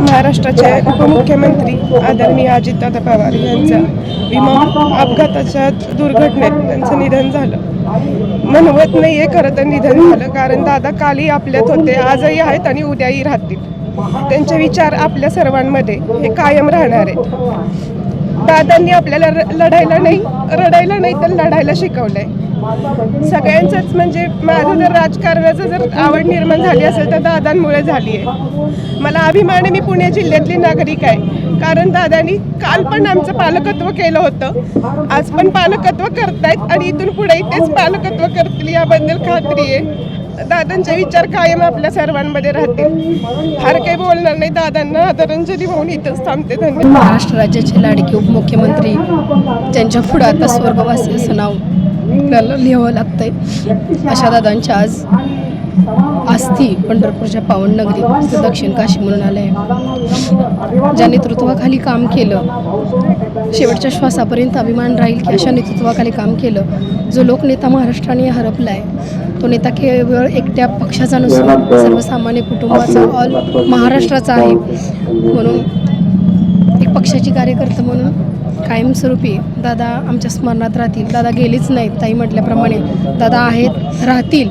महाराष्ट्राचे उपमुख्यमंत्री आदरणीय अजितदादा पवार यांचा विमान अपघाताच्या दुर्घटनेत त्यांचं निधन झालं. म्हणवत नाही आहे खरं तर निधन झालं कारण दादा कालही आपल्यात होते आजही आहेत आणि उद्याही राहतील. त्यांचे विचार आपल्या सर्वांमध्ये हे कायम राहणार आहेत. दादांनी आपल्याला र- लढायला नाही रडायला नाही तर लढायला शिकवलंय. सगळ्यांचंच म्हणजे माझं जर राजकारणाचं जर आवड निर्माण झाली असेल तर दादांमुळे झाली आहे स्वाभिमाने मी पुणे जिल्ह्यातली नागरिक आहे. कारण दादांनी काल पण आमचं पालकत्व केलं होतं. आज पण पालकत्व करतायत आणि इथून पुढेही तेच पालकत्व करतील याबद्दल खात्री आहे. दादांचे विचार कायम आपल्या सर्वांमध्ये राहतील. फार काही बोलणार नाही. दादांना आदरांजली म्हणून इथंच थांबते. धन्यवाद. महाराष्ट्र राज्याचे लाडके उपमुख्यमंत्री ज्यांच्या पुढं आता स्वर्गवासी असं नाव आपल्याला लिहावं लागतंय. अशा दादांच्या आज आस्थी पंढरपूरच्या पावन नगरी दक्षिण काशी म्हणून आलं आहे ज्या नेतृत्वाखाली काम केलं शेवटच्या श्वासापर्यंत अभिमान राहील की अशा नेतृत्वाखाली काम केलं जो लोकनेता महाराष्ट्राने हरपला आहे तो नेता केवळ एकट्या पक्षाचा नसून सर्वसामान्य कुटुंबाचा ऑल महाराष्ट्राचा आहे. म्हणून एक पक्षाची कार्यकर्ता म्हणून कायमस्वरूपी दादा आमच्या स्मरणात राहतील. दादा गेलेच नाहीत ताई म्हटल्याप्रमाणे दादा आहेत राहतील.